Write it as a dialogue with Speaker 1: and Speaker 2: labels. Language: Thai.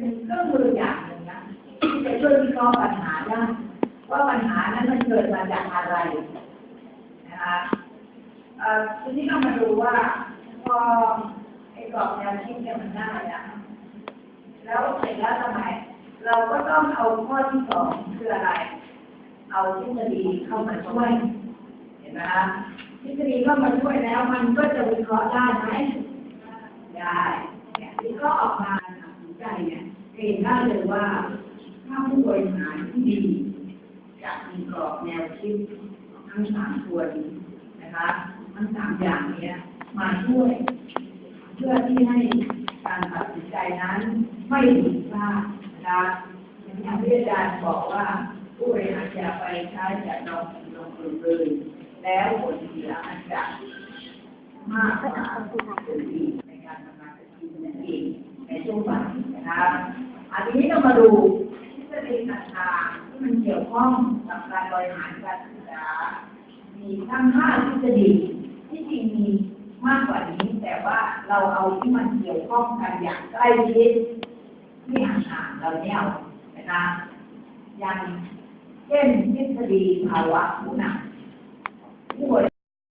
Speaker 1: เครื่องมืออย่างหนึ่งนะที่จะช่วยวิเคราะห์ปัญหาได้ว่าปัญหานั้นมันเกิดมาจากอะไรนะคะอ่อทีนี้เรามาดูว่าพอไอ้กรอบแนวคิดเนี่ยมันได้นะแล้วเสร็จแล้วทำไมเราก็ต้องเอาข้อที่สองคืออะไร เอาทฤษฎีเข้ามาช่วย เห็นไหมคะทฤษฎีเข้ามาช่วยแล้ว มันก็จะวิเคราะห์ได้ไหมได้เนี่ยวิเคราะห์ออกมาตัดสินใจเนี่ย เห็นได้เลยว่า ถ้าผู้บริหารที่ดีจะมีกรอบแนวคิดทั้งสามตัวนี้นะคะทั้งสามอย่างเนี้ยมาช่วย เพื่อที่ให้การตัดสินใจนั้น ไม่ผิดพลาดนะคะอย่างที่อาจารย์บอกว่าผู้บริหารอย่าไปใช้แต่ลงลงทุนเลยแล้วผลเสียอาจจะมากกว่าผลดีในการทำงานกับทีมนั่นเองในช่วงบ่ายนะคะ อันนี้เรามาดูทฤษฎีต่างๆที่มันเกี่ยวข้องกับการบริหารการศึกษา มีทั้งห้าทฤษฎีที่จริงมีมากกว่านี้ แต่ว่าเราเอาที่มันเกี่ยวข้องกันอย่างใกล้ชิดที่ห่างๆเราเนี่ยนะคะอย่างเช่นทฤษฎีภาวะผู้นำ